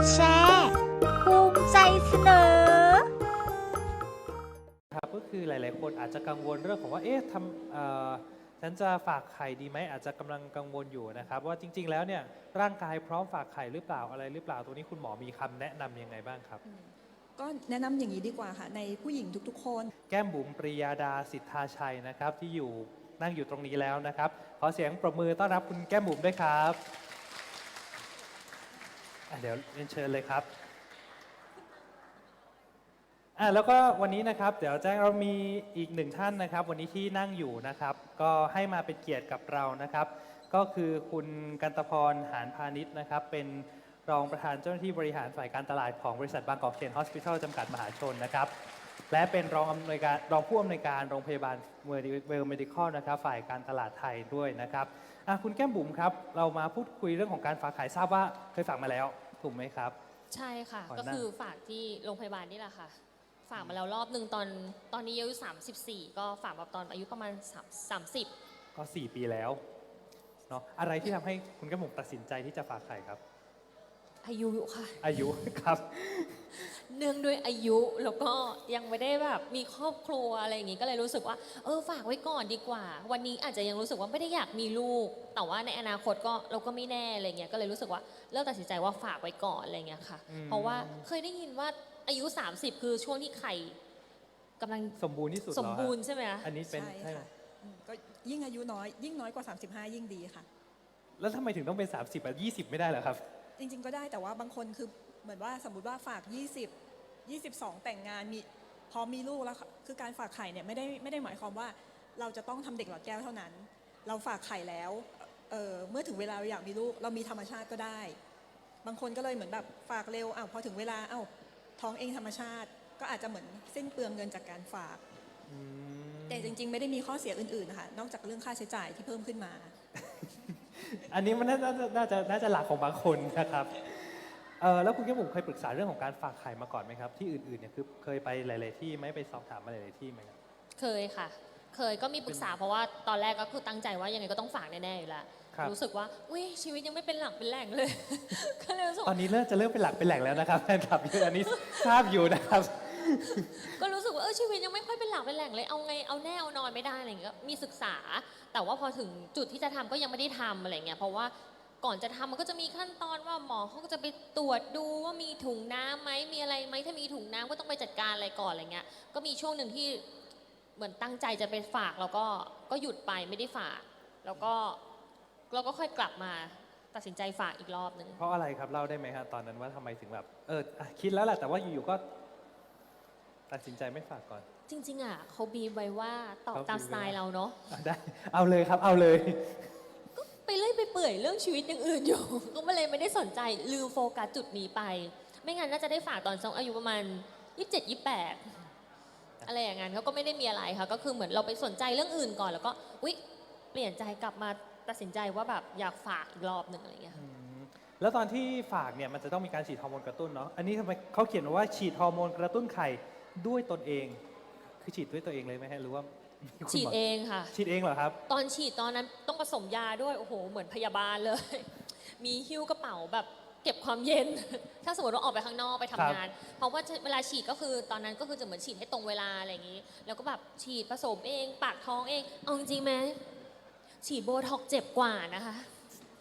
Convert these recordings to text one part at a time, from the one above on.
ดแชร์ภูมิใจเสนอ ครับก็คือหลาย ๆ คนอาจจะกังวลเรื่องของว่า เอ๊ะทำเอ่อฉันจะฝากไข่ดีไหมอาจจะกำลังกังวลอยู่นะครับ ว่าจริง ๆ แล้วเนี่ยร่างกายพร้อมฝากไข่หรือเปล่าอะไรหรือเปล่าตัวนี้คุณหมอมีคำแนะนำยังไงบ้างครับ ก็แนะนำอย่างนี้ดีกว่าค่ะ ในผู้หญิงทุกๆ คน แก้มบุ๋มปริยาดาสิทธาชัยนะครับที่อยู่นั่งอยู่ตรงนี้แล้วนะครับ ขอเสียงปรบมือต้อนรับคุณแก้มบุ๋มด้วยครับอะ เดี๋ยวเรียนเชิญเลยครับอะแล้วก็วันนี้นะครับเดี๋ยวแจ้งเรามีอีกหนึ่งท่านนะครับ วันนี้ที่นั่งอยู่นะครับ ก็ให้มาเป็นเกียรติกับเรานะครับ ก็คือคุณกันตพรหานพาณิชย์นะครับ เป็นรองประธานเจ้าหน้าที่บริหารฝ่ายการตลาดของบริษัทบางกอกเชนฮอสพิทอลจำกัดมหาชนนะครับ และเป็นรองอำนวยการรองผู้อำนวยการโรงพยาบาลเวลเมดิคอลนะครับฝ่ายการตลาดไทยด้วยนะครับอะคุณแก้มบุ๋มครับ เรามาพูดคุยเรื่องของการฝากขายทราบว่าเคยฝากมาแล้วถูกไหมครับ ใช่ค่ะก่อนก็หน้าคือฝากที่โรงพยาบาลนี่แหละค่ะ ฝากมาแล้วรอบหนึ่งตอนตอนนี้อายุ 34 ก็ฝากมาตอนอายุประมาณ3 30ก็ 4 ปีแล้วเนาะอะไรที่ทำให้คุณแก้มบุ๋มตัดสินใจที่จะฝากไข่ครับ อายุค่ะ อายุครับ เนื่องด้วยอายุแล้วก็ยังไม่ได้แบบมีครอบครัวอะไรอย่างงี้ก็เลยรู้สึกว่า เออฝากไว้ก่อนดีกว่า วันนี้อาจจะยังรู้สึกว่าไม่ได้อยากมีลูก แต่ว่าในอนาคตก็เราก็ไม่แน่อะไรเงี้ยก็เลยรู้สึกว่าเลิกตัดสินใจว่าฝากไว้ก่อนอะไรเงี้ยค่ะ อืม เพราะว่าเคยได้ยินว่าอายุ 30 คือช่วงที่ไข่กำลังสมบูรณ์ที่สุดสมเหรอฮะบูรณ์ใช่ไหมคะ อันนี้เป็นใช่ใช่ไหมค่ะอืมก็ยิ่งอายุน้อย ยิ่งน้อยกว่า 35 ยิ่งดีค่ะ แล้วทำไมถึงต้องเป็น 30อะ20ไม่ได้เหรอครับ จริง ๆ ก็ได้แต่ว่าบางคนคือเหมือนว่าสมมติว่าฝาก 20 22 แต่งงานมีพอมีลูกแล้วค่ะคือการฝากไข่เนี่ยไม่ได้ไม่ได้หมายความว่าเราจะต้องทำเด็กหลอดแก้วเท่านั้น เราฝากไข่แล้วเอ่อเมื่อถึงเวลาเราอยากมีลูกเรามีธรรมชาติก็ได้ บางคนก็เลยเหมือนแบบฝากเร็วอ้าวพอถึงเวลาอ้าวท้องเองธรรมชาติ ก็อาจจะเหมือนสิ้นเปลืองเงินจากการฝากอืมแต่จริง ๆ ไม่ได้มีข้อเสียอื่นๆนะคะนอกจากเรื่องค่าใช้จ่ายที่เพิ่มขึ้นมา อันนี้มันน่าจะน่าจะน่าจะหลักของบางคนนะครับเออแล้วคุณแก้มบุ๋มเคยปรึกษาเรื่องของการฝากไข่มาก่อนไหมครับ ที่อื่นๆเนี่ยคือเคยไปหลาย ๆ ที่ไหมไปสอบถามมาหลายๆที่ไหมครับ เคยค่ะ เคยก็มีปรึกษาเพราะว่าตอนแรกก็คือตั้งใจว่ายังไงก็ต้องฝากแน่ๆอยู่แล้วครับ รู้สึกว่าอุ้ยชีวิตยังไม่เป็นหลักเป็นแหล่งเลย ก็เลยรู้สึกตอนนี้เริ่มจะเริ่มเป็นหลักเป็นแหล่งแล้วนะครับแฟนคลับเยอะอันนี้ทราบอยู่นะครับ ก็รู้สึกว่าเออชีวิตยังไม่ค่อยเป็นหลักเป็นแหล่งเลยเอาไงเอาแน่เอานอนไม่ได้อะไรอย่างเงี้ยก็มีศึกษา แต่ว่าพอถึงจุดที่จะทำก็ยังไม่ได้ทำอะไรเงี้ยเพราะว่าก่อนจะทำมันก็จะมีขั้นตอนว่าหมอเขาก็จะไปตรวจดูว่ามีถุงน้ำไหมมีอะไรไหมถ้ามีถุงน้ำก็ต้องไปจัดการอะไรก่อนอะไรเงี้ยก็มีช่วงหนึ่งที่เหมือนตั้งใจจะไปฝากแล้วก็ก็หยุดไปไม่ได้ฝาก แล้วก็เราก็ค่อยกลับมาตัดสินใจฝากอีกรอบหนึ่ง เพราะอะไรครับเล่าได้ไหมครับตอนนั้นว่าทำไมถึงแบบเอออะคิดแล้วแหละแต่ว่าอยู่ๆก็ ตัดสินใจไม่ฝากก่อน จริง ๆ อะเขาบีบไว้ว่าตอบเขาตามบีบไว้สไตล์เราเนาะอะได้ เอาเลยครับ เอาเลยไปเรื่อยไปเปื่อยเรื่องชีวิตอย่างอื่นอยู่ ก็ไม่เลยไม่ได้สนใจลืมโฟกัสจุดนี้ไป ไม่งั้นน่าจะได้ฝากตอนสองอายุประมาณ27 28อะไรอย่างนั้นเขาก็ไม่ได้มีอะไรค่ะก็คือเหมือนเราไปสนใจเรื่องอื่นก่อนแล้วก็อุ๊ยเปลี่ยนใจกลับมาตัดสินใจว่าแบบอยากฝากอีกรอบหนึ่งอะไรอย่างเงี้ยค่ะ แล้วตอนที่ฝากเนี่ยมันจะต้องมีการฉีดฮอร์โมนกระตุ้นเนาะ อันนี้ทำไมเขาเขียนว่าฉีดฮอร์โมนกระตุ้นไข่ ด้วยตนเอง คือฉีดด้วยตัวเองเลยไหมฮะหรือว่ามีคุณฉีดหมเองค่ะ ฉีดเองเหรอครับ ตอนฉีดตอนนั้นต้องผสมยาด้วย โอ้โห เหมือนพยาบาลเลย มีหิ้วกระเป๋าแบบเก็บความเย็น ถ้าสมมติว่าออกไปข้างนอกไปทำงาน เพราะว่าเวลาฉีดก็คือตอนนั้นก็คือจะเหมือนฉีดให้ตรงเวลาอะไรอย่างนี้ แล้วก็แบบฉีดผสมเอง ปากท้องเอง เอาจริงๆไหมฉีดโบท็อกซ์เจ็บกว่านะคะ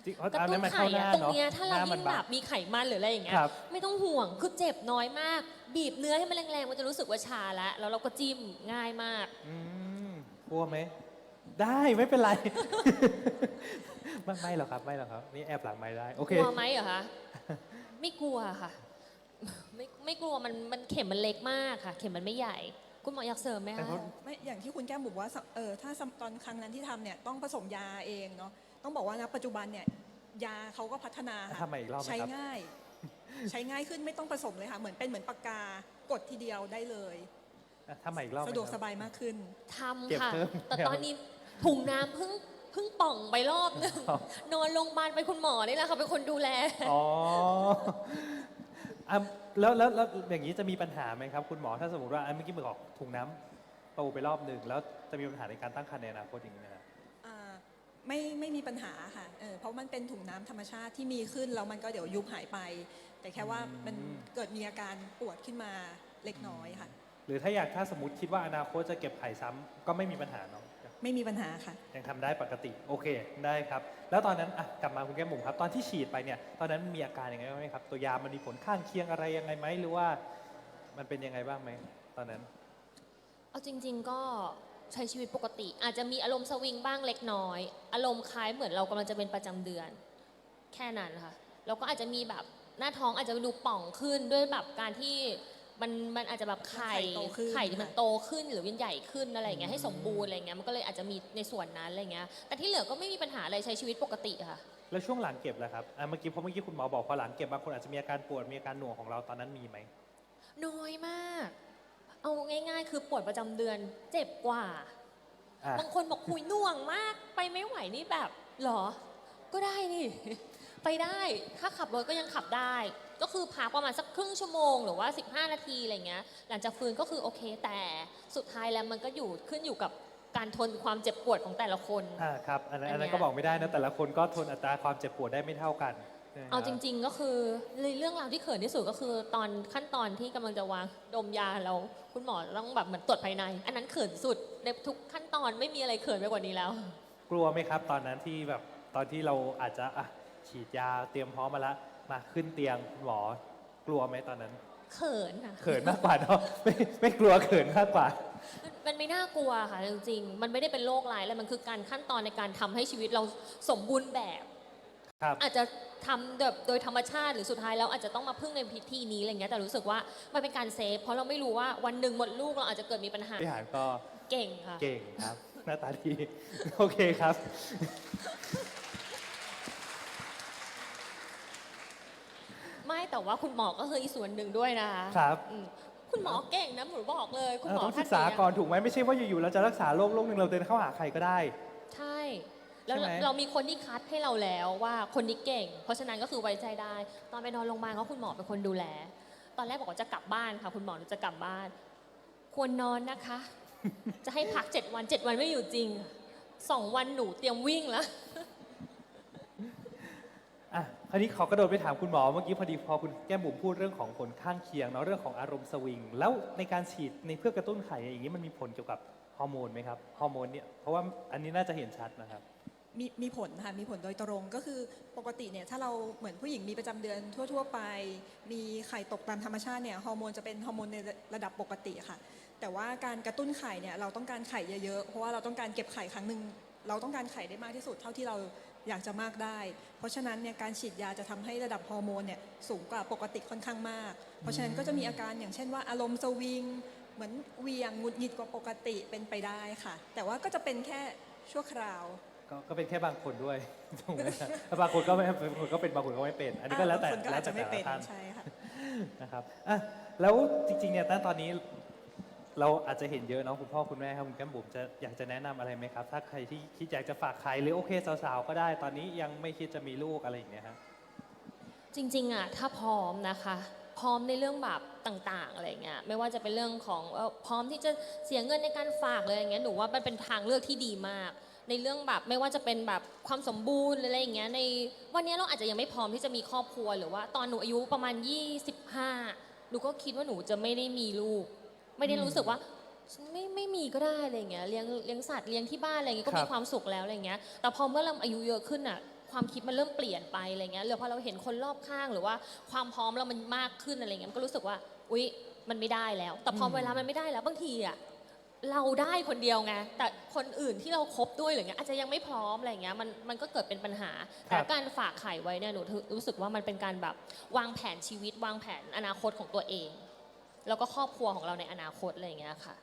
จริงเพราะกระอันตุ้นั้นนมันไข่เข้าหน้าอะตรงเนาะเนี้ยถ้าเราหน้ยิ่งมัแบบมีไขมันหรืออะไรอย่างเงี้ยครับ ไม่ต้องห่วงคือเจ็บน้อยมาก บีบเนื้อให้มันแรงๆมันจะรู้สึกว่าชาแล้วแล้วเราก็จิ้มง่ายมาก อืมกลัวไหม ได้ไม่เป็นไร ไม่ไม่หรอกครับ ไม่หรอกครับ นี่แอบหลังไม่ได้ โอเค กลัวไหมเหรอคะไม่กลัวค่ะ ไม่ไม่กลัวมันมันเข็มมันเล็กมากค่ะ เข็มมันไม่ใหญ่ คุณหมออยากเสริมไหมแต่คะ เพราะ ไม่อย่างที่คุณแก้มบอกว่าสเออถ้าสมตอนครั้งนั้นที่ทำเนี่ยต้องผสมยาเองเนาะ ต้องบอกว่านะปัจจุบันเนี่ยยาเขาก็พัฒนาค่ะทำมาอีกรอบไหมใช้ครับง่าย ใช้ง่ายขึ้นไม่ต้องผสมเลยค่ะ เหมือนเป็นเหมือนปากกากดทีเดียวได้เลย อะทำใหม่อีกรอบไหมสะดวกคสรับบายมากขึ้น ทเก็บำค่ะ เพิ่มแต่ตอนนี้ถุงน้ำเพิ่งเพิ่งป่องไปรอบนึง อ๋อ นอนโรงพยาบาลไปคุณหมอนี่แหละค่ะ เป็นคนดูแล อ๋ออะแล้วแล้วแล้วอย่างนี้จะมีปัญหาไหมครับ คุณหมอถ้าสมมติว่าอันเมื่อกี้บอกถุงน้ำโตไปรอบหนึ่งแล้วจะมีปัญหาในการตั้งครรภ์ในอนาคตอย่างนี้ไหมครับอ่า ไม่ไม่มีปัญหาค่ะเออเพราะมันเป็นถุงน้ำธรรมชาติที่มีขึ้นแล้วมันก็เดี๋ยวยุบหายไป แต่แค่ว่ามันอืมเกิดมีอาการปวดขึ้นมาเล็กน้อยค่ะ หรือถ้าอยากถ้าสมมติคิดว่าอนาคตจะเก็บไข่ซ้ำก็ไม่มีปัญหาเนาะไม่มีปัญหาค่ะ ยังทำได้ปกติโอเคได้ครับ แล้วตอนนั้นอะกลับมาคุณแก้มบุ๋มครับ ตอนที่ฉีดไปเนี่ยตอนนั้นมีอาการยังไงบ้างไหมครับ ตัวยามันมีผลข้างเคียงอะไรยังไงไหมหรือว่ามันเป็นยังไงบ้างไหมตอนนั้น เอาจริง ๆ ก็ ใช้ชีวิตปกติ อาจจะมีอารมณ์สวิงบ้างเล็กน้อย อารมณ์คล้ายเหมือนเรากำลังจะเป็นประจำเดือน แค่นั้นค่ะแล้วก็อาจจะมีแบบหน้าท้องอาจจะดูป่องขึ้นด้วยแบบการที่มันมันอาจจะแบบไข่ไข่โตขึ้น ไข่ที่มันค่ะโตขึ้นหรือมันใหญ่ขึ้นอะไรอย่างเงี้ยให้สมบูรณ์อะไรอย่างเงี้ยมันก็เลยอาจจะมีในส่วนนั้นอะไรเงี้ยแต่ที่เหลือก็ไม่มีปัญหาอะไรใช้ชีวิตปกติค่ะ แล้วช่วงหลังเก็บล่ะครับอะเมื่อกี้เพราะเมื่อกี้คุณหมอบอกพอหลังเก็บบางคนอาจจะมีอาการปวดมีอาการหน่วงของเราตอนนั้นมีไหม น้อยมาก เอาง่าย ๆ คือปวดประจำเดือนเจ็บกว่า อะบางคนบอกหุยหน่วงมาก ไปไม่ไหวนี่แบบเหรอ ก็ได้นี่ ไปได้ถ้าขับรถก็ยังขับได้ ก็คือพักประมาณสักครึ่งชั่วโมงหรือว่า 15 นาทีอะไรเงี้ย หลังจากฟื้นก็คือโอเคแต่สุดท้ายแล้วมันก็อยู่ขึ้นอยู่กับการทนความเจ็บปวดของแต่ละคน อ่าครับอันนั้นอัอันนเนี้นั้นยก็บอกไม่ได้นะแต่ละคนก็ทนอัตราความเจ็บปวดได้ไม่เท่ากันนะคบ เอาจริง ๆ ก็คือเรื่องราวที่เขินที่สุดก็คือ ตอนขั้นตอนที่กำลังจะวางดมยาเราคุณหมอต้องแบบเหมือนตรวจภายใน อันนั้นเขินสุดในทุกขั้นตอนไม่มีอะไรเขินไปกว่านี้แล้ว กลัวไหมครับ ตอนนั้นที่แบบตอนที่เราอาจจะอะฉีดยาเตรียมพร้อมมาแล้วมาขึ้นเตียงคุณหมอกลัวไหมตอนนั้น เขินค่ะ เขินมากกว่าเนาะไม่ไม่กลัวเขินมากกว่า มันมันไม่น่ากลัวค่ะจริงๆ มันไม่ได้เป็นโรคร้ายแล้วมันคือการขั้นตอนในการทำให้ชีวิตเราสมบูรณ์แบบ ครับอาจจะทำแบบโดยธรรมชาติหรือสุดท้ายแล้วอาจจะต้องมาพึ่งในพิธีนี้อะไรเงี้ยแต่รู้สึกว่ามันเป็นการเซฟเพราะเราไม่รู้ว่าวันหนึ่งหมดลูกเราอาจจะเกิดมีปัญหาพี่หานก็เก่งค่ะ เก่งครับ หน้าตาดี โอเคครับ ไม่แต่ว่าคุณหมอก็คืออีกส่วนหนึ่งด้วยนะคะครับอืมคุณหมอเก่งนะหนูบอกเลย คุณหมเราอต้องท่ศึนกษาเนี้ยก่อนถูกไหมไม่ใช่ว่าอยู่ๆเราจะรักษาโรคโรคหนึ่งเราเดินเข้าหาใครก็ได้ ใช่ แล้วใช่ไหม เรามีคนที่คัดให้เราแล้วว่าคนนี้เก่ง เพราะฉะนั้นก็คือไว้ใจได้ ตอนไปนอนโรงพยาบาลก็คุณหมอเป็นคนดูแล ตอนแรกบอกว่าจะกลับบ้านค่ะ คุณหมอหนูจะกลับบ้าน ควรนอนนะคะ จะให้พักเจ็ดวันเจ็ดวันไม่อยู่จริงสองวันหนูเตรียมวิ่งแล้ว อะคราวนี้ขอกระโดดไปถามคุณหมอเมื่อกี้พอดีพอคุณแก้มบุ๋มพูดเรื่องของผลข้างเคียงเนาะเรื่องของอารมณ์สวิง แล้วในการฉีดในเพื่อกระตุ้นไข่อย่างนี้มันมีผลเกี่ยวกับฮอร์โมนไหมครับฮอร์โมนเนี่ยเพราะว่าอันนี้น่าจะเห็นชัดนะครับ มีมีผลค่ะมีผลโดยตรงก็คือปกติเนี่ยถ้าเราเหมือนผู้หญิงมีประจำเดือนทั่ว ๆ ไป มีไข่ตกตามธรรมชาติเนี่ยฮอร์โมนจะเป็นฮอร์โมนในระดับปกติค่ะ แต่ว่าการกระตุ้นไข่เนี่ยเราต้องการไข่เยอะๆเพราะว่าเราต้องการเก็บไข่ครั้งหนึ่งเราต้องการไข่ได้มากที่สุดเท่าที่เราอยากจะมากได้ เพราะฉะนั้นเนี่ยการฉีดยาจะทำให้ระดับฮอร์โมนเนี่ยสูงกว่าปกติค่อนข้างมาก เพราะฉะนั้นก็จะมีอาการอย่างเช่นว่าอารมณ์สวิงเหมือนเวียงหงุดหงิดกว่าปกติเป็นไปได้ค่ะ แต่ว่าก็จะเป็นแค่ชั่วคราว ก็ก็เป็นแค่บางคนด้วยถูกไหมครับบางคนก็ไม่บางคนก็เป็นบางคนก็ไม่เป็น อันนี้ก็แล้วแต่บางคนก็แล้อาวจแต่จะไม่แต่เป็นละท่าน ใช่ค่ะ นะครับอะแล้วจริงๆ เนี่ยตั้งตอนนี้เราอาจจะเห็นเยอะเนาะคุณพ่อคุณแม่ครับคุณแก้มบุ๋มจะอยากจะแนะนำอะไรไหมครับ ถ้าใครที่คิดอยากจะฝากใครหรือโอเคสาวๆ ก็ได้ ตอนนี้ยังไม่คิดจะมีลูกอะไรอย่างเงี้ยครับจริงๆอะถ้าพร้อมนะคะ พร้อมในเรื่องแบบต่างๆอะไรเงี้ยไม่ว่าจะเป็นเรื่องของเอ่อพร้อมที่จะเสียเงินในการฝากเลยอย่างเงี้ยหนูว่ามันเป็นทางเลือกที่ดีมาก ในเรื่องแบบไม่ว่าจะเป็นแบบความสมบูรณ์หรืออะไรอย่างเงี้ยในวันนี้เราอาจจะยังไม่พร้อมที่จะมีครอบครัวหรือว่าตอนหนูอายุประมาณ 25 หนูก็คิดว่าหนูจะไม่ได้มีลูก ไม่ได้รู้สึกว่าฉันไม่ไม่มีก็ได้อะไรอย่างเงี้ยเลี้ยงเลี้ยงสัตว์เลี้ยงที่บ้านอะไรอย่างเงี้ยก็ครัมีบความสุขแล้วอะไรอย่างเงี้ยแต่พอเมื่อเราอายุเยอะขึ้นอะความคิดมันเริ่มเปลี่ยนไปอะไรเงี้ยหรือพอเราเห็นคนรอบข้างหรือว่าความพร้อมเรามันมากขึ้นอะไรเงี้ยมันก็รู้สึกว่า อุ๊ย มันไม่ได้แล้ว แต่พอเวลามันไม่ได้แล้วบางทีอะ เราได้คนเดียวไงแต่คนอื่นที่เราคบด้วยอะไรเงี้ยอาจจะยังไม่พร้อมอะไรเงี้ยมันมันก็เกิดเป็นปัญหาแต่การฝากไข่ไว้เนี่ยหนูรู้สึกว่ามันเป็นการแบบวางแผนชีวิต วางแผนอนาคตของตัวเอง แล้วก็ครอบครัวของเราในอนาคตอะไรอย่างเงี้ยค่ะ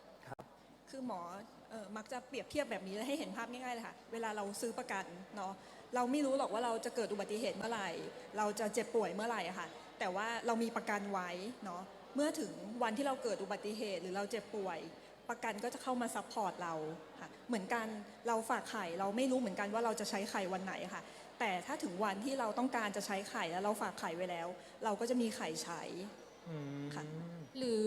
คือหมอเออมักจะเปรียบเทียบแบบนี้แล้วให้เห็นภาพง่ายๆเลยค่ะ เวลาเราซื้อประกันเนาะเราไม่รู้หรอกว่าเราจะเกิดอุบัติเหตุเมื่อไหร่ เราจะเจ็บป่วยเมื่อไหร่อะค่ะ แต่ว่าเรามีประกันไว้เนาะเมื่อถึงวันที่เราเกิดอุบัติเหตุหรือเราเจ็บป่วย ประกันก็จะเข้ามาซัพพอร์ตเราค่ะเหมือนกันเราฝากไข่เราไม่รู้เหมือนกันว่าเราจะใช้ไข่วันไหนค่ะ แต่ถ้าถึงวันที่เราต้องการจะใช้ไข่แล้วเราฝากไข่ไว้แล้ว เราก็จะมีไข่ใช้ อืมค่ะ หรือ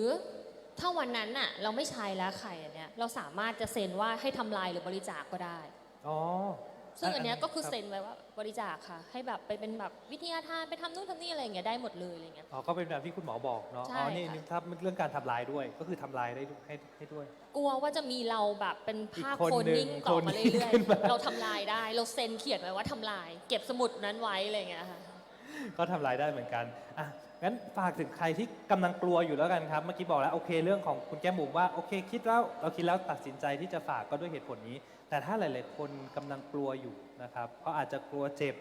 ถ้าวันนั้นน่ะเราไม่ใช้แล้วไข่อันเนี้ยเราสามารถจะเซ็นว่าให้ทำลายหรือบริจาคก็ได้ อ๋อ ซึ่งอันเนี้ยก็คือครับเซ็นไว้ว่าบริจาคค่ะ ให้แบบไปเป็นแบบวิทยาทานไปทำนู่นทำนี่อะไรอย่างเงี้ยได้หมดเลยอะไรเงี้ย อ๋อก็เป็นแบบที่คุณหมอบอกเนาะ ใช่อ๋อ นี่ค่ะ นี่ถ้าเรื่องการทำลายด้วย ก็คือทำลายได้ด้วยให้ให้ด้วย กลัวว่าจะมีเราแบบเป็นภาพอีกคนโคนหนึ่งนิ่งต่อมาโคนิ่งเรื่อยขึ้นมา ๆ เราทำลายได้ เราเซ็นเขียนไว้ว่าทำลาย เก็บสมุดนั้นไว้อะไรอย่างเงี้ยค่ะ ก็ทำลายได้เหมือนกันอะงั้นฝากถึงใครที่กำลังกลัวอยู่แล้วกันครับ เมื่อกี้บอกแล้วโอเคเรื่องของคุณแก้มบุ๋มว่าโอเค คิดแล้วเราคิดแล้วตัดสินใจที่จะฝากก็ด้วยเหตุผลนี้ แต่ถ้าหลาย ๆ คนกำลังกลัวอยู่นะครับเพราะอาจจะกลัวเจ็บ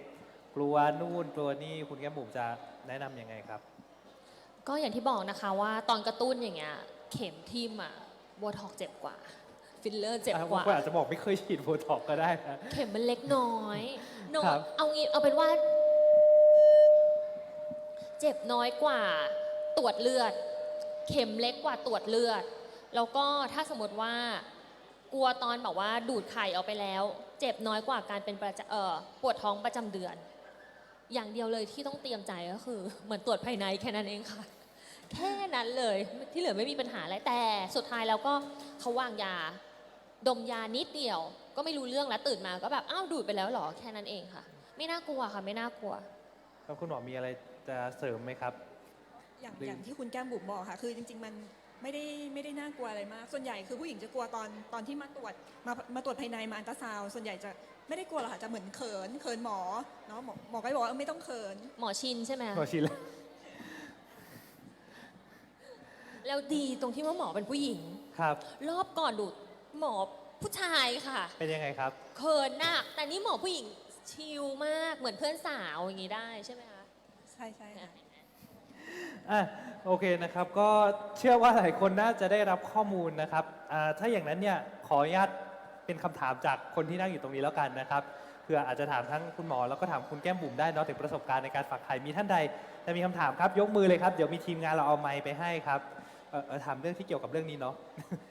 กลัวนู่นกลัวนี่คุณแก้มบุ๋มจะแนะนำยังไงครับ ก็อย่างที่บอกนะคะว่าตอนกระตุ้นอย่างเงี้ยเข็มทิ่มอะโบท็อกเจ็บกว่า ฟิลเลอร์เจ็บอะกว่าคุณอาจจะบอกไม่เคยฉีดโบท็อกก็ได้นะ เข็มมันเล็กน้อยน้อครัยบเอางี้เอาเป็นว่า เจ็บน้อยกว่าตรวจเลือด เข็มเล็กกว่าตรวจเลือด แล้วก็ถ้าสมมติว่ากลัวตอนแบบว่าดูดไข่ออกไปแล้ว เจ็บน้อยกว่าการเป็นประจเออปวดท้องประจำเดือน อย่างเดียวเลยที่ต้องเตรียมใจก็คือ เหมือนตรวจภายในแค่นั้นเองค่ะ แค่นั้นเลยที่เหลือไม่มีปัญหาอะไรแต่สุดท้ายแล้วก็เขาวางยา ดมยานิดเดียว ก็ไม่รู้เรื่องแล้วตื่นมาก็แบบอ้าวดูดไปแล้วเหรอแค่นั้นเองค่ะ ไม่น่ากลัวค่ะ ไม่น่ากลัว แล้วคุณหมอมีอะไร จะเสริมไหมครับ อย่างหรืออ อย่างที่คุณแก้มบุ๋มบอกค่ะ คือจริง ๆ มันไม่ได้ไม่ได้น่ากลัวอะไรมาก ส่วนใหญ่คือผู้หญิงจะกลัวตอนตอนที่มาตรวจมามาตรวจภายในมาอันตราซาวด์ส่วนใหญ่จะไม่ได้กลัวหรอกค่ะจะเหมือนเขินเขินหมอเนาะหมอหมอก็จะบอกว่าเออไม่ต้องเขิน หมอชินใช่ไหมหมอชินแล้วแล้วดีตรงที่ว่าหมอเป็นผู้หญิง ครับ รอบก่อนดูดหมอผู้ชายค่ะเป็นยังไงครับ เขินหนักแต่นี่หมอผู้หญิงชิลมากเหมือนเพื่อนสาวอย่างนี้ได้ใช่ไหมคะ ใช่ใช่ค่ะ อะโอเคนะครับก็เชื่อว่าหลายคนน่าจะได้รับข้อมูลนะครับอ่าถ้าอย่างนั้นเนี่ยขออนุญาตเป็นคำถามจากคนที่นั่งอยู่ตรงนี้แล้วกันนะครับเพื่ออาจจะถามทั้งคุณหมอแล้วก็ถามคุณแก้มบุ๋มได้เนาะถึงประสบการณ์ในการฝากไข่มีท่านใดจะมีคำถามครับยกมือเลยครับเดี๋ยวมีทีมงานเราเอาไมค์ไปให้ครับ ออเออถามเรื่องที่เกี่ยวกับเรื่องนี้เนาะ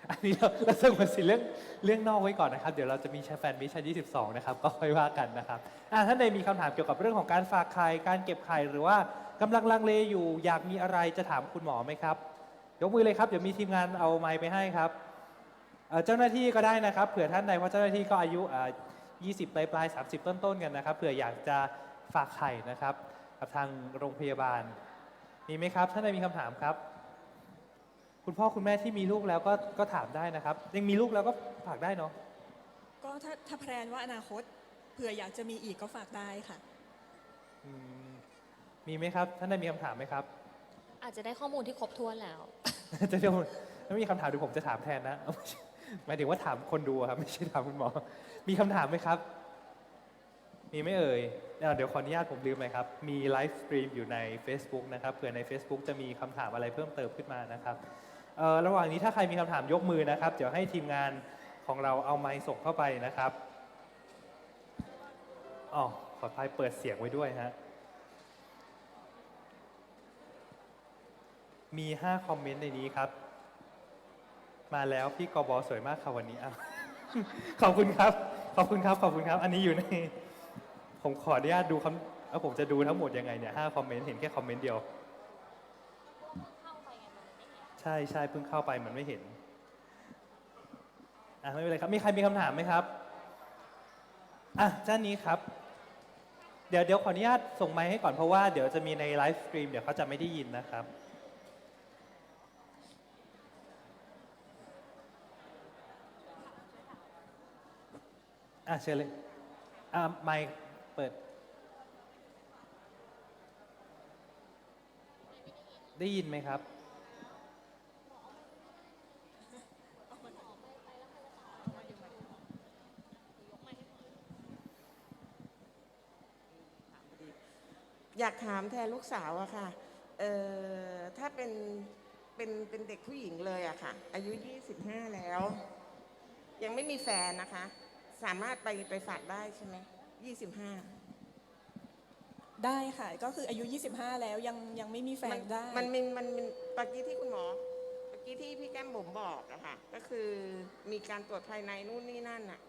อันนี้เราเราสงวนสิเรื่องเรื่องนอกไว้ก่อนนะครับ เดี๋ยวเราจะมีแฟนมิชชั่น22 นะครับ ก็ค่อยว่ากันนะครับอะท่านใดมีคำถามเกี่ยวกับเรื่องของการฝากไข่การเก็บไข่หรือว่ากำลังลังเลอยู่อยากมีอะไรจะถามคุณหมอไหมครับ ยกมือเลยครับ เดี๋ยวมีทีมงานเอาไมค์ไปให้ครับ เจ้าหน้าที่ก็ได้นะครับ เผื่อท่านใดเพราะเจ้าหน้าที่ก็อายุอ่า20ปลายปลาย30 ต้นๆกันนะครับ เผื่ออยากจะฝากไข่นะครับ กับทางโรงพยาบาล มีไหมครับ ท่านใดมีคำถามครับ คุณพ่อคุณแม่ที่มีลูกแล้วก็ก็ถามได้นะครับ ยังมีลูกแล้วก็ฝากได้เนาะก็ถ้าถ้าแพลนว่าอนาคตเผื่ออยากจะมีอีกก็ฝากได้ค่ะ อืมมีไหมครับ ท่านใดมีคำถามไหมครับ อาจจะได้ข้อมูลที่ครบถ้วนแล้ว จะเดี๋ยวถ้ามีคำถามเดี๋ยวผมจะถามแทนนะเอาไม่ใช่หมายถึงว่าถามคนดูอะครับไม่ใช่ถามคุณหมอ มีคำถามไหมครับ มีไหม่เอ่ยอ่าเดี๋ยวขออนุญาตผมลืมไปครับ มีไลฟ์สตรีมอยู่ใน Facebook นะครับเผื่อใน Facebook จะมีคำถามอะไรเพิ่มเติมขึ้นมานะครับ เอ่อระหว่างนี้ถ้าใครมีคำถามยกมือนะครับ เดี๋ยวให้ทีมงานของเราเอาไมค์ส่งเข้าไปนะครับอ๋อขออภัยเปิดเสียงไว้ด้วยฮะ มี 5 คอมเมนต์ในนี้ครับ มาแล้วพี่กบสวยมากค่ะวันนี้อ้าวขอบคุณครับ ขอบคุณครับ ขอบคุณครับ อันนี้อยู่ใน ผมขออนุญาตดูคำแล้วผมจะดูทั้งหมดยังไงเนี่ยห้าคอมเมนต์ เห็นแค่คอมเมนต์เดียว ใช่ใช่เพิ่งเข้าไปมันไม่เห็นอะไม่เป็นไรครับ มีใครมีคำถามไหมครับอะเจ้านี้ครับ เดี๋ยวเดี๋ยวขออนุญาตส่งไมค์ให้ก่อนเพราะว่าเดี๋ยวจะมีในไลฟ์สตรีมเดี๋ยวเขาจะไม่ได้ยินนะครับอะเชิญเลยอะไมค์เปิด ได้ยินไหมครับ อยากถามแทนลูกสาวอะค่ะ เอ่อ ถ้าเป็น เป็น เป็นเด็กผู้หญิงเลยอะค่ะ อายุ 25 แล้ว ยังไม่มีแฟนนะคะ สามารถไปไปฝากได้ใช่ไหม25 ได้ค่ะ ก็คืออายุ 25 แล้วยังยังไม่มีแฟนได้ มันมันมันมันเมื่อกี้ที่คุณหมอเมื่อกี้ที่พี่แก้มบุ๋มบอกอะค่ะ ก็คือมีการตรวจภายในนู่นนี่นั่นอะ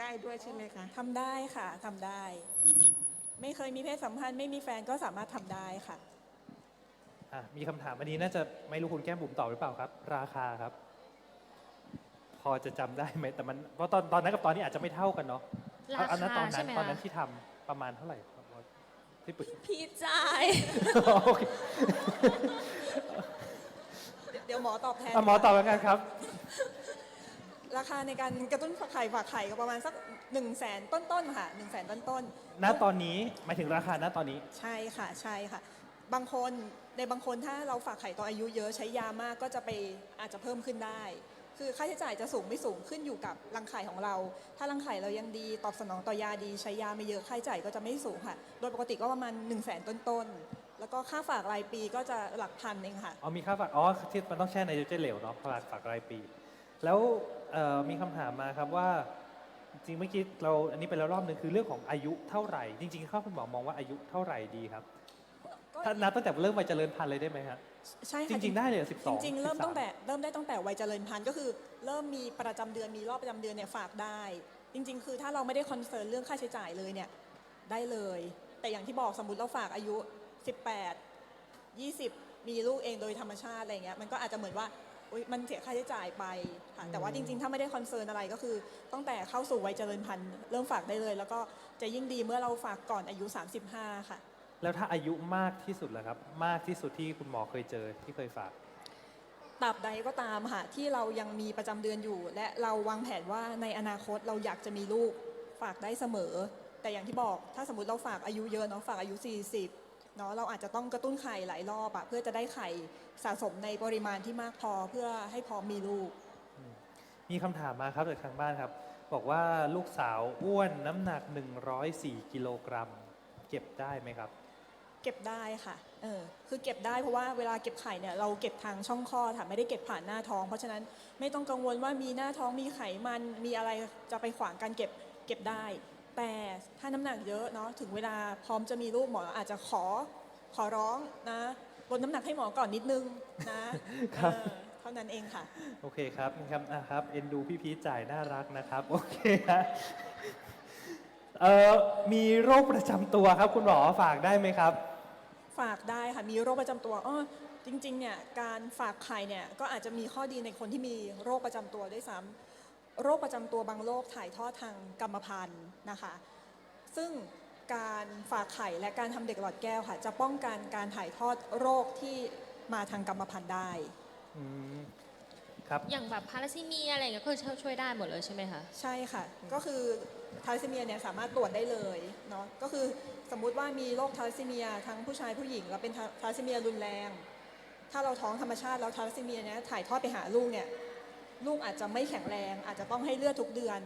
ได้ด้วยใช่ไหมคะ ทำได้ค่ะ ทำได้ ไม่เคยมีเพศสัมพันธ์ไม่มีแฟนก็สามารถทำได้ค่ะ อะมีคำถามอันนี้น่าจะไม่รู้คุณแก้มบุ๋มตอบหรือเปล่าครับ ราคาครับ พอจะจำได้ไหมแต่มันเพราะตอนตอนนั้นกับตอนนี้อาจจะไม่เท่ากันเนาะราเอาเอาณตคาอนนั้ใช่นไหมตอนนั้นคะที่ทำประมาณเท่าไหร่ครับที่ปรึกษาพี่จ่าย โอเคเดี๋ยวหมอตอบแทน อะหมอตอบแล้วกันครับ ราคาในการกระตุ้นฝากไข่ฝากไข่ก็ประมาณสัก 1นึ่งแสนต้นๆค่ะ1นึ่งแสนต้นๆ ณตอนนี้หมายถึงราคาณตอนนี้ ใช่ค่ะใช่ค่ะ บางคนในบางคนถ้าเราฝากไข่ตอนอายุเยอะใช้ยามากก็จะไปอาจจะเพิ่มขึ้นได้ คือค่าใช้จ่ายจะสูงไม่สูงขึ้นอยู่กับรังไข่ของเรา ถ้ารังไข่เรายังดีตอบสนองต่อยาดีใช้ยาไม่เยอะค่าใช้จ่ายก็จะไม่สูงค่ะ โดยปกติก็ประมาณ1นึ่งแสนต้นๆ แล้วก็ค่าฝากรายปีก็จะหลักพันเองค่ะ อ๋อมีค่าฝาก อ๋อที่มันต้องแช่ไนโตรเจนเหลวเนาะฝากฝากรายปี แล้วเอ่อมีคำถามมาครับว่า จริงๆเมื่อกี้เราอันนี้ไปแล้วรอบหนึ่งคือเรื่องของอายุเท่าไหร่ จริงๆข้าคุณหมอมองว่าอายุเท่าไหร่ดีครับก็ถ้านับตั้งแต่เริ่มวัยเจริญพันธุ์เลยได้ไหมครับ ใช่จค่ะริงๆได้เลยสิบสจองริงๆเริ่มตั้งแต่เริ่มได้ตั้งแต่วัยเจริญพันธุ์ก็คือ เริ่มมีประจำเดือนมีรอบประจำเดือนเนี่ยฝากได้ จริง ๆ คือถ้าเราไม่ได้คอนเซิร์นเรื่องค่าใช้จ่ายเลยเนี่ยได้เลย แต่อย่างที่บอกสมมติเราฝากอายุ 18 20 มีลูกเองโดยธรรมชาติอะไรเงี้ยมันก็อาจจะเหมือนว่า อุ๊ยมันเสียค่าใช้จ่ายไปค่ะแต่ว่าจริง ๆ ถ้าไม่ได้คอนเซิร์นอะไรก็คือตั้งแต่เข้าสู่วัยเจริญพันธุ์เริ่มฝากได้เลย แล้วก็จะยิ่งดีเมื่อเราฝากก่อนอายุ 35 ค่ะ แล้วถ้าอายุมากที่สุดล่ะครับ มากที่สุดที่คุณหมอเคยเจอที่เคยฝากตราบใดก็ตามค่ะที่เรายังมีประจำเดือนอยู่ และเราวางแผนว่าในอนาคตเราอยากจะมีลูกฝากได้เสมอ แต่อย่างที่บอกถ้าสมมติเราฝากอายุเยอะเนาะฝากอายุ 40 เนาะเราอาจจะต้องกระตุ้นไข่หลายรอบอะเพื่อจะได้ไข่สะสมในปริมาณที่มากพอเพื่อให้พร้อมมีลูก มีคำถามมาครับจากทางบ้านครับ บอกว่าลูกสาวอ้วนน้ำหนัก 104 กิโลกรัม เก็บได้ไหมครับ เก็บได้ค่ะเออคือเก็บได้เพราะว่าเวลาเก็บไข่เนี่ยเราเก็บทางช่องคลอดค่ะไม่ได้เก็บผ่านหน้าท้อง เพราะฉะนั้นไม่ต้องกังวลว่ามีหน้าท้องมีไขมันมีอะไรจะไปขวางการเก็บเก็บได้ แต่ถ้าน้ำหนักเยอะเนาะถึงเวลาพร้อมจะมีลูกหมออาจจะขอขอร้องนะลดน้ำหนักให้หมอก่อนนิดนึงนะครับ เออเท่านั้นเองค่ะ โอเคครับครับอะครับเอ็นดูพี่พีชจ่ายน่ารักนะครับ โอเคฮะเอ่อมีโรคประจำตัวครับ คุณหมอฝากได้ไหมครับ ฝากได้ค่ะมีโรคประจำตัวอ้อจริงๆเนี่ยการฝากไข่เนี่ยก็อาจจะมีข้อดีในคนที่มีโรคประจำตัวด้วยซ้ำโรคประจำตัวบางโรคถ่ายทอดทางกรรมพันธุ์ นะคะ ซึ่งการฝากไข่และการทำเด็กหลอดแก้วค่ะ จะป้องกันการถ่ายทอดโรคที่มาทางกรรมพันธุ์ได้ อืมครับ อย่างแบบพาราซีเมียอะไรอย่างเงี้ยก็ช่วยช่วยได้หมดเลยใช่ไหมคะ ใช่ค่ะ ก็คือทาร์ซิเมียเนี่ยสามารถตรวจได้เลยเนาะ ก็คือสมมุติว่ามีโรคทาร์ซิเมียทั้งผู้ชายผู้หญิง แล้วเป็นทาร์ซิเมียรุนแรง ถ้าเราท้องธรรมชาติแล้วทาร์ซิเมียเนี่ยถ่ายทอดไปหาลูกเนี่ย ลูกอาจจะไม่แข็งแรง อาจจะต้องให้เลือดทุกเดือน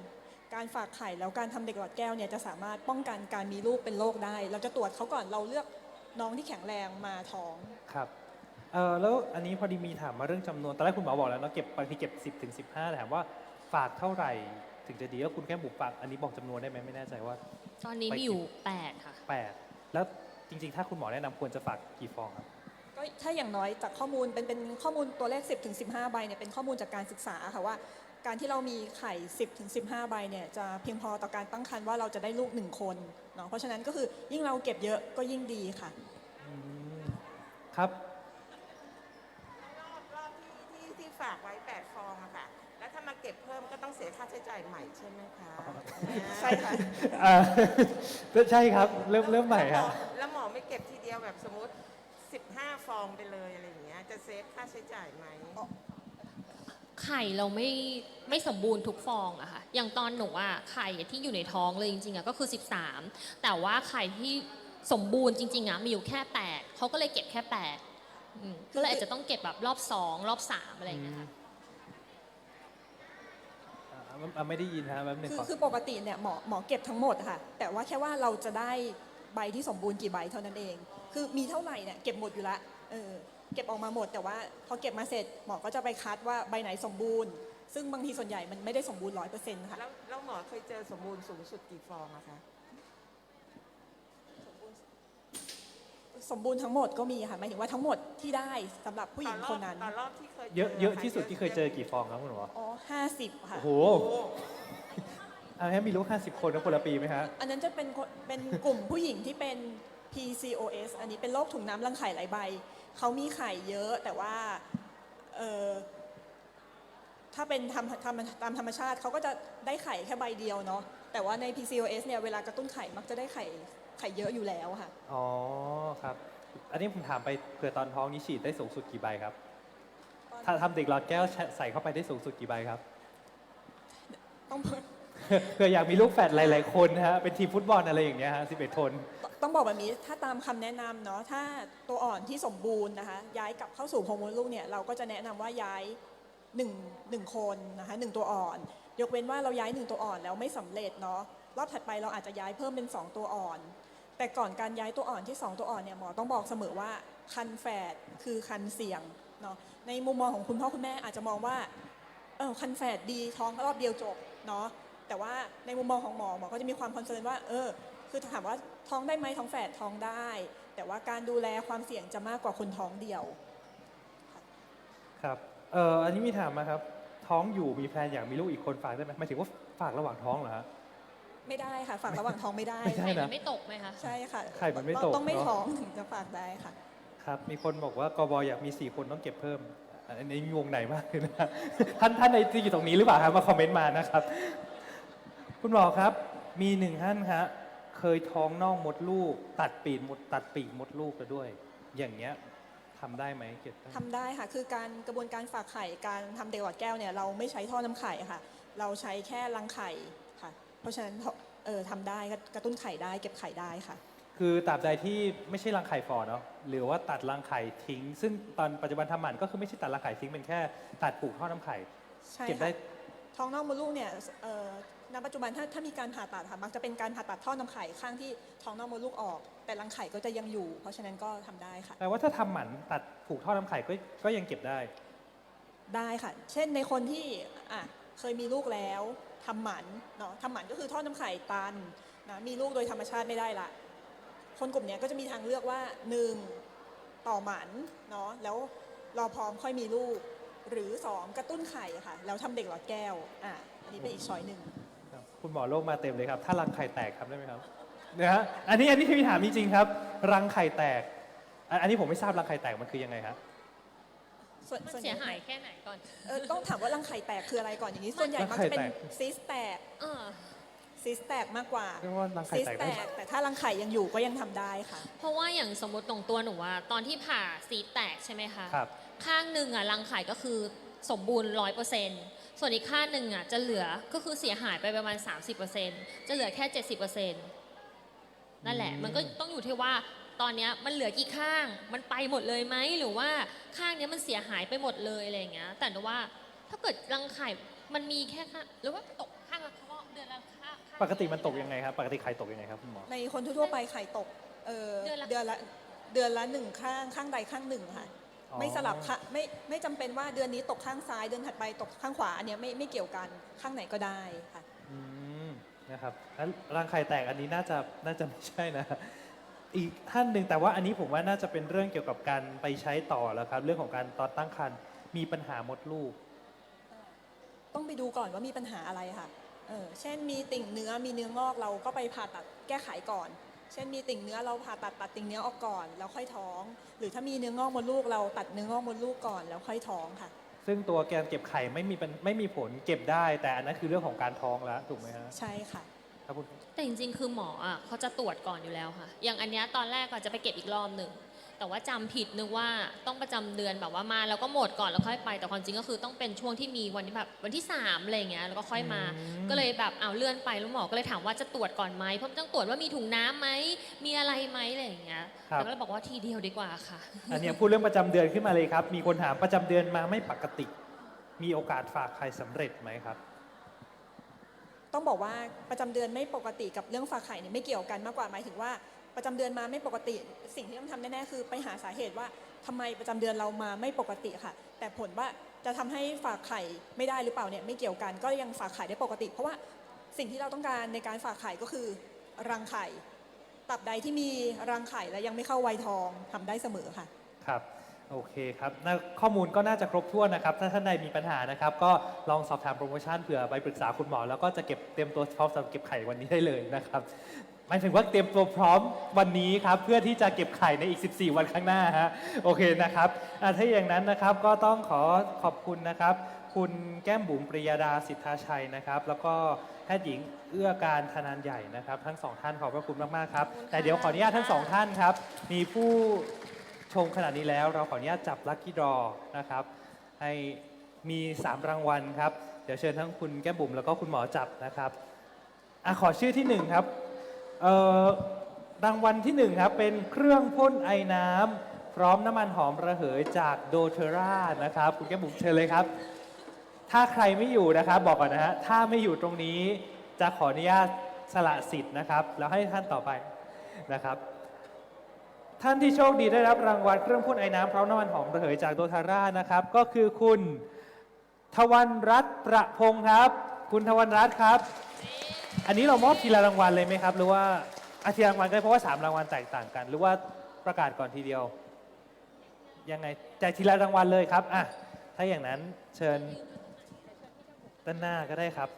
การฝากไข่แล้วการทำเด็กหลอดแก้วเนี่ยจะสามารถป้องกันการมีลูกเป็นโรคได้ เราจะตรวจเขาก่อนเราเลือกน้องที่แข็งแรงมาท้องครับเอ่อแล้วอันนี้พอดีมีถามมาเรื่องจำนวนตอนแรกคุณหมอบอกแล้วเนาะเก็บบางทีเก็บ 10ถึง15แต่ถามว่าฝากเท่าไหร่ถึงจะดีแล้วคุณแค่บุกฝากอันนี้บอกจำนวนได้ไหมไม่แน่ใจว่า ตอนนี้มีอยู่ 8 ค่ะ 8 แล้วจริงๆ ถ้าคุณหมอแนะนำควรจะฝากกี่ฟองครับก็ถ้าอย่างน้อยจากข้อมูลเป็นเป็นข้อมูลตัวเลข 10ถึง15 ใบเนี่ยเป็นข้อมูลจากการศึกษาค่ะว่า การที่เรามีไข่ 10ถึง15 ใบเนี่ยจะเพียงพอต่อการตั้งครรภ์ว่าเราจะได้ลูก 1 คนเนาะเพราะฉะนั้นก็คือยิ่งเราเก็บเยอะก็ยิ่งดีค่ะอืมครับรอบรอบที่ที่ที่ฝากไว้8ฟองอะค่ะ แล้วถ้ามาเก็บเพิ่มก็ต้องเสียค่าใช้จ่ายใหม่ใช่ไหมคะใช่ค่ะอ่า ใช่ครับ เริ่มเริ่มใหม่ครับ แล้วหมอไม่เก็บทีเดียวแบบสมมติ 15 ฟองไปเลยอะไรอย่างเงี้ยจะเซฟค่าใช้จ่ายไหม ไข่เราไม่ไม่สมบูรณ์ทุกฟองอะค่ะ อย่างตอนหนูอะไข่ที่อยู่ในท้องเลยจริงๆอะก็คือ 13 แต่ว่าไข่ที่สมบูรณ์จริงๆอะมีอยู่แค่8เขาก็เลยเก็บแค่8อืมก็เลยอาจจะต้องเก็บแบบรอบ2รอบ3อะไรอย่างเงี้ยค่ะ อ่าอ่าไม่ได้ยินฮะแป๊บหนึงคือก่อนคือปกติเนี่ยหมอหมอเก็บทั้งหมดค่ะ แต่ว่าแค่ว่าเราจะได้ใบที่สมบูรณ์กี่ใบเท่านั้นเอง คือมีเท่าไหร่เนี่ยเก็บหมดอยู่ละเออ เก็บออกมาหมด แต่ว่าพอเก็บมาเสร็จหมอก็จะไปคัดว่าใบไหนสมบูรณ์ ซึ่งบางทีส่วนใหญ่มันไม่ได้สมบูรณ์ร้อยเปอร์เซ็นต์ค่ะ แล้วแล้วหมอเคยเจอสมบูรณ์สูงสุดกี่ฟองอะคะ สมบูรณ์ทั้งหมดก็มีค่ะหมายถึงว่าทั้งหมดที่ได้สำหรับผู้หญิงต่อรคอบนนั้น ต่อรอบที่เคยจเยอะเยอะค่ที่สุดที่เคยเจอกี่ฟองครับคุณหมออ๋อห้าสิบค่ะ โอ้โหโอ้อันนี้มีลูก 50 คนนะคนละปีไหมฮะ อันนั้นจะเป็นคนเป็นกลุ่มผู้หญิงที่เป็น PCOS อันนี้เป็นโรคถุงน้ำรังไข่หลายใบ เขามีไข่เยอะแต่ว่าเอ่อทถ้าเป็นทำทำตามธรรมชาติเขาก็จะได้ไข่แค่ใบเดียวเนาะแต่ว่าใน PCOS เนี่ยเวลากระตุ้นไข่มักจะได้ไข่ไข่เยอะอยู่แล้วค่ะ อ๋อครับ อันนี้ผมถามไปเผื่อตอนท้องนี้ฉีดได้สูงสุดกี่ใบครับ ถ้าทำเด็กหลอดแก้วใส่เข้าไปได้สูงสุดกี่ใบครับ ต้องเผื่ออยากมีลูกแฝดหลาย ๆ คนนะฮะเป็นทีมฟุตบอลอะไรอย่างเงี้ยฮะ11คน ต้องบอกแบบนี้ถ้าตามคำแนะนำเนาะถ้าตัวอ่อนที่สมบูรณ์นะคะย้ายกลับเข้าสู่โฮอร์โมนลูกเนี่ยเราก็จะแนะนำว่าย้ายหนึ่งหนึ่งคนนะคะหนึ่งตัวอ่อน ยกเว้นว่าเราย้ายหนึ่งตัวอ่อนแล้วไม่สำเร็จเนาะรอบถัดไปเราอาจจะย้ายเพิ่มเป็น 2 ตัวอ่อน แต่ก่อนการย้ายตัวอ่อนที่ 2 ตัวอ่อนเนี่ยหมอต้องบอกเสมอว่าคันแฝดคือคันเสี่ยงเนาะในมุมมองของคุณพ่อคุณแม่อาจจะมองว่าเออคันแฝดดีท้องรอบเดียวจบเนาะแต่ว่าในมุมมองของหมอหมอก็จะมีความคอนเซิร์นว่าเออคือถามว่า ท้องได้ไหมท้องแฝดท้องได้ แต่ว่าการดูแลความเสี่ยงจะมากกว่าคนท้องเดียวครับเอ่ออันนี้มีถามมาครับ ท้องอยู่มีแพลนอยากมีลูกอีกคนฝากได้ไหมหมายถึงว่าฝากระหว่างท้องเหรอฮะ ไม่ได้ค่ะฝากระหว่างท้องไม่ได้ไม่ได้ไข่นะ มันไม่ตกไหมคะ ใช่ค่ะไข่มันไม่ตกต้องไม่เนอะ ท้องถึงจะฝากได้ค่ะ ครับ มีคนบอกว่ากบอยากมี 4 คนต้องเก็บเพิ่ม อันนี้มีวงไหนมากเลยนะ ท่านท่านในที่อยู่ตรงนี้หรือเปล่าครับมาคอมเมนต์มานะครับ คุณหมอครับ มีหนึ่งท่านครับ เคยท้องน่องมดลูก ตัดปีกมดตัดปีกมดลูกแล้วด้วย อย่างเงี้ยทำได้ไหมเก็บได้ทำได้ค่ะ คือการกระบวนการฝากไข่ การทำเด็กหลอดแก้วเนี่ยเราไม่ใช้ท่อน้ำไข่ค่ะ เราใช้แค่รังไข่ค่ะ เพราะฉะนั้นเออทำได้กระตุ้นไข่ได้ เก็บไข่ได้ค่ะ คือตราบใดที่ไม่ใช่รังไข่ฟอเนาะหรือว่าตัดรังไข่ทิ้ง ซึ่งตอนปัจจุบันทำหมันก็คือไม่ใช่ตัดรังไข่ทิ้งเป็นแค่ตัดปลูกท่อน้ำไข่ใช่เก็บได้ค่ะท้องน่องมดลูกเนี่ยเอ่อ ณปัจจุบันถ้าถ้ามีการผ่าตัดค่ะมักจะเป็นการผ่าตัดท่อน้ำไข่ข้างที่ท้องน่องมดลูกออก แต่รังไข่ก็จะยังอยู่ เพราะฉะนั้นก็ทำได้ค่ะ แปลว่าถ้าทำหมันตัดผูกท่อน้ำไข่ก็ก็ยังเก็บได้ ได้ค่ะ เช่นในคนที่อะเคยมีลูกแล้วทำหมันเนาะทำหมันก็คือท่อน้ำไข่ตันนะมีลูกโดยธรรมชาติไม่ได้ละคนกลุ่มเนี้ยก็จะมีทางเลือกว่าหนึ่งต่อหมันเนาะแล้วรอพร้อมค่อยมีลูก หรือสองกระตุ้นไข่ค่ะแล้วทำเด็กหลอดแก้วอะอันนี้เป็นอีกช้อยหนึ่ง ครับคุณหมอโลกมาเต็มเลยครับ ถ้ารังไข่แตกทำได้ไหมครับนะฮะอันนี้อันนี้คือถามจริงๆครับ รังไข่แตกอันอันนี้ผมไม่ทราบรังไข่แตกมันคือยังไงครับ ส่วนมันส่วนใหเสีญ่ยหายแค่ไหนก่อน เออต้องถามว่ารังไข่แตกคืออะไรก่อนอย่างนี้ ส่วนใหญ่รังมักไข่จะเป็นแตก ซิสแตกเออซิสแตกมากกว่าเรียกว่ารังไข่ซิสแตกแตได้กแต่ถ้ารังไข่ยังอยู่ก็ยังทำได้ค่ะ เพราะว่าอย่างสมมติตรงตัวหนูอะตอนที่ผ่าซีสแตกใช่ไหมคะ ครับ ข้างหนึ่งอะรังไข่ก็คือสมบูรณ์ร้อยเปอร์เซ็นต์ ส่วนอีกข้างหนึ่งอะจะเหลือก็คือเสียหายไปประมาณ 30%จะเหลือแค่ 70%นั่นแหละอืมมันก็ต้องอยู่ที่ว่าตอนเนี้ยมันเหลือกี่ข้าง มันไปหมดเลยไหมหรือว่าข้างเนี้ยมันเสียหายไปหมดเลยอะไรอย่างเงี้ย แต่หนูว่าถ้าเกิดรังไข่มันมีแค่ข้างหรือว่าตกข้างละข้อเดือนละข้างข้างปกติมันตกยังไงครับ ปกติไข่ตกยังไงครับคุณหมอ ในคนทั่วๆไปไข่ตกเออเดือนละเดือนละเดือนละหนึ่งข้างข้างใดข้างหนึ่งค่ะ อ๋อ ไม่สลับค่ะไม่ไม่จำเป็นว่าเดือนนี้ตกข้างซ้ายเดือนถัดไปตกข้างขวาอันเนี้ยไม่ไม่เกี่ยวกันข้างไหนก็ได้ค่ะ อืมนะครับแล้วรังไข่แตกอันนี้น่าจะน่าจะไม่ใช่นะ อีกท่านหนึ่งแต่ว่าอันนี้ผมว่าน่าจะเป็นเรื่องเกี่ยวกับการไปใช้ต่อแล้วครับ เรื่องของการตอนตั้งครรภ์มีปัญหามดลูก ต้องไปดูก่อนว่ามีปัญหาอะไรค่ะเออเช่นมีติ่งเนื้อมีเนื้องอกเราก็ไปผ่าตัดแก้ไขก่อน เช่นมีติ่งเนื้อเราผ่าตัดตัดติ่งเนื้อออกก่อน แล้วค่อยท้อง หรือถ้ามีเนื้องอกมดลูกเราตัดเนื้องอกมดลูกก่อนแล้วค่อยท้องค่ะ ซึ่งตัวแกนเก็บไข่ไม่มีเป็นไม่มีผลเก็บได้ แต่อันนั้นคือเรื่องของการท้องแล้วถูกไหมฮะใช่ค่ะ ครับคุณ แต่จริงๆ คือหมออะเขาจะตรวจก่อนอยู่แล้วค่ะ อย่างอันเนี้ยตอนแรกก็จะไปเก็บอีกรอบหนึ่ง แต่ว่าจำผิดนึกว่าต้องประจำเดือนแบบว่ามาแล้วก็หมดก่อนแล้วค่อยไป แต่ความจริงก็คือต้องเป็นช่วงที่มีวันที่แบบวันที่สามอะไรอย่างเงี้ยแล้วก็ค่อยมาอืมก็เลยแบบเอาเลื่อนไปแล้วหมอก็เลยถามว่าจะตรวจก่อนไหมเพราะมันต้องตรวจว่ามีถุงน้ำไหมมีอะไรไหมอะไรอย่างเงี้ยครับแล้วก็เลยบอกว่าทีเดียวดีกว่าค่ะ อันเนี้ยพูดเรื่องประจำเดือนขึ้นมาเลยครับ มีคนถามประจำเดือนมาไม่ปกติ มีโอกาสฝากไข่สำเร็จไหมครับต้องบอกว่าประจำเดือนไม่ปกติกับเรื่องฝากไข่เนี่ยไม่เกี่ยวกันมากกว่าหมายถึงว่า ประจำเดือนมาไม่ปกติ สิ่งที่ต้องทำแน่ๆคือไปหาสาเหตุว่าทำไมประจำเดือนเรามาไม่ปกติค่ะ แต่ผลว่าจะทำให้ฝากไข่ไม่ได้หรือเปล่าเนี่ยไม่เกี่ยวกันก็ยังฝากไข่ได้ปกติ เพราะว่าสิ่งที่เราต้องการในการฝากไข่ก็คือรังไข่ตับใดที่มีรังไข่และยังไม่เข้าวัยทองทำได้เสมอค่ะครับโอเคครับข้อมูลก็น่าจะครบถ้วนนะครับ ถ้าท่านใดมีปัญหานะครับ ก็ลองสอบถามโปรโมชั่นเผื่อไปปรึกษาคุณหมอ แล้วก็จะเก็บเตรียมตัวพร้อมสำหรับเก็บไข่วันนี้ได้เลยนะครับ หมายถึงว่าเตรียมตัวพร้อมวันนี้ครับ เพื่อที่จะเก็บไข่ในอีก 14 วันข้างหน้าฮะโอเคนะครับอะถ้าอย่างนั้นนะครับก็ต้องขอขอบคุณนะครับ คุณคุณแก้มบุ๋มปริยาดาสิทธาชัยนะครับ แล้วก็แพทย์หญิงเอื้อการธนานใหญ่นะครับ ทั้งสองท่านขอบพระคุณมากๆครับ แต่เดี๋ยวขออนุญาตทั้งสองท่านครับ มีผู้ชมขนาดนี้แล้ว เราขออนุญาตจับลัคกี้ดรอนะครับ ให้มี 3 รางวัลครับ เดี๋ยวเชิญทั้งคุณแก้มบุ๋มแล้วก็คุณหมอจับนะครับอะขอชื่อที่หนึ่งครับ เอ่อรางวัลที่หนึ่งครับเป็นเครื่องพ่นไอน้ำพร้อมน้ำมันหอมระเหยจากโดเทรานะครับคุณแก้มบุ๋มเชิญเลยครับ ถ้าใครไม่อยู่นะครับบอกก่อนนะฮะถ้าไม่อยู่ตรงนี้จะขออนุญาตสละสิทธิ์นะครับ แล้วให้ท่านต่อไปนะครับ ท่านที่โชคดีได้รับรางวัลเครื่องพ่นไอ้น้ำพร้อมน้ำมันหอมระเหยจากโดเทาร่านะครับ ก็คือคุณทวันรัตน์ประพงศ์ครับ คุณทวันรัตน์ครับ อันนี้เรามอบทีละรางวัลเลยไหมครับ หรือว่าอาทีละรางวัลก็ได้เพราะว่าสามรางวัลแตกต่างกัน หรือว่าประกาศก่อนทีเดียว ยังไงแจกทีละรางวัลเลยครับอะถ้าอย่างนั้นเชิญด้านหน้าก็ได้ครับ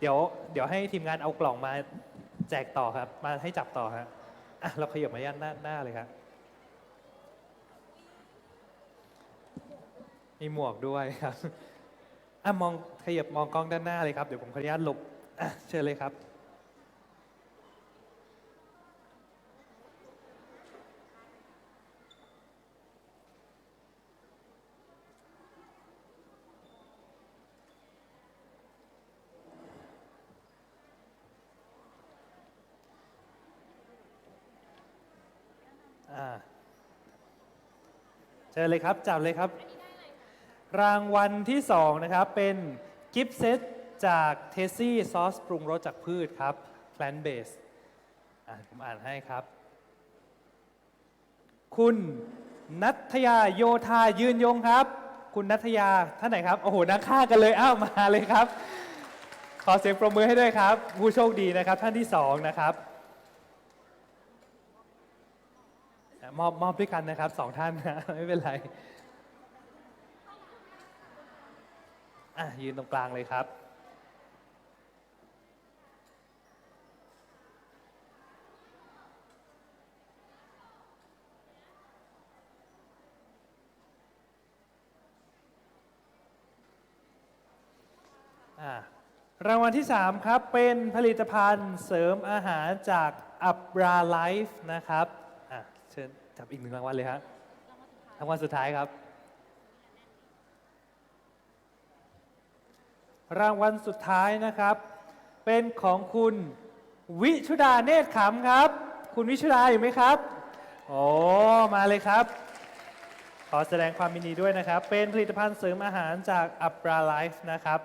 เดี๋ยวเดี๋ยวให้ทีมงานเอากล่องมาแจกต่อครับ มาให้จับต่อครับอะเราขยับมาย่านหน้าหน้าเลยครับมีหมวกด้วยครับอะมองขยับมองกล้องด้านหน้าเลยครับ เดี๋ยวผมขออนุญาตหลบ อะเชิญเลยครับ อ่าเชิญเลยครับ จับเลยครับ รางวัลที่สองนะครับ เป็นกิฟต์เซต จากเทสซี่ซอสปรุงรสจากพืชครับ plant based อ่าผมอ่านให้ครับ คุณนัทยาโยธายืนยงครับ คุณนัทยาท่านไหนครับ โอ้โหนักฆ่ากันเลยอ้าวมาเลยครับ ขอเสียงปรบมือให้ด้วยครับ ผู้โชคดีนะครับ ท่านที่สองนะครับมอบมอบด้วยกันนะครับสองท่านนะไม่เป็นไรอะยืนตรงกลางเลยครับ รางวัลที่ 3 ครับ เป็นผลิตภัณฑ์เสริมอาหารจากอับราไลฟ์นะครับเชิญจับอีกหนึ่งรางวัลเลยครับรางวัลสุดท้ายครับ รางวัลสุดท้ายนะครับ เป็นของคุณวิชุดาเนตรขำครับ คุณวิชุดาอยู่ไหมครับโอ้มาเลยครับ ขอแสดงความยินดีด้วยนะครับ เป็นผลิตภัณฑ์เสริมอาหารจากอับราไลฟ์นะครับ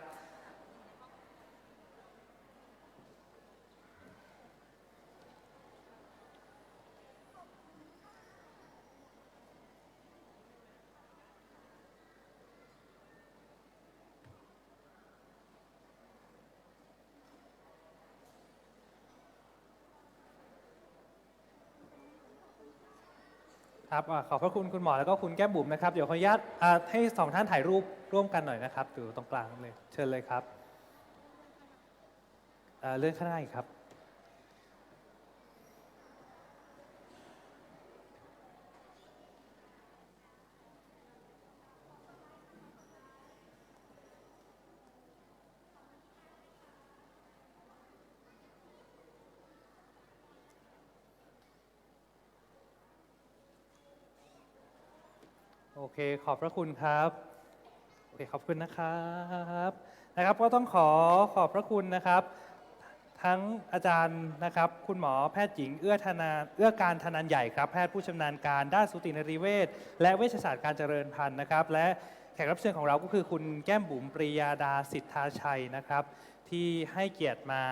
ครับอ่าขอบพระคุณคุณหมอแล้วก็คุณแก้มบุ๋มนะครับ เดี๋ยวขออนุญาตอ่าให้สองท่านถ่ายรูปร่วมกันหน่อยนะครับอยู่ตรงกลางเลย เชิญเลยครับอ่าเลื่อนข้างหน้าอีกครับ เคขอบพระคุณครับโอเคขอบคุณนะครับนะครับ ก็ต้องขอขอบพระคุณนะครับ ทั้งอาจารย์นะครับ คุณหมอแพทย์หญิงเอื้อธนาเอื้อการธนันใหญ่ครับแพทย์ผู้ชำนาญการด้านสูตินรีเวชและเวชศาสตร์การเจริญพันธุ์นะครับ และแขกรับเชิญของเราก็คือคุณแก้มบุ๋มปริยาดาสิทธาชัยนะครับ ที่ให้เกียรติมา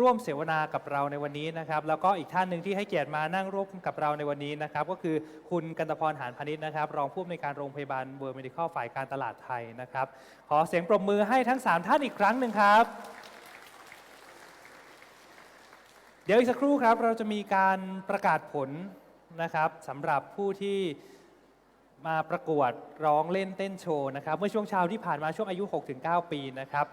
ร่วมเสวนากับเราในวันนี้นะครับ แล้วก็อีกท่านหนึ่งที่ให้เกียรติมานั่งร่วมกับเราในวันนี้นะครับ ก็คือคุณกันตพรหานพานิชนะครับ รองผู้อำนวยการโรงพยาบาลเวอร์เมดิคอลฝ่ายการตลาดไทยนะครับ ขอเสียงปรบมือให้ทั้ง 3 ท่านอีกครั้งหนึ่งครับ เดี๋ยวอีกสักครู่ครับเราจะมีการประกาศผลนะครับสำหรับผู้ที่มาประกวดร้องเล่นเต้นโชว์นะครับ เมื่อช่วงเช้าที่ผ่านมาช่วงอายุ 6-9 ปีนะครับ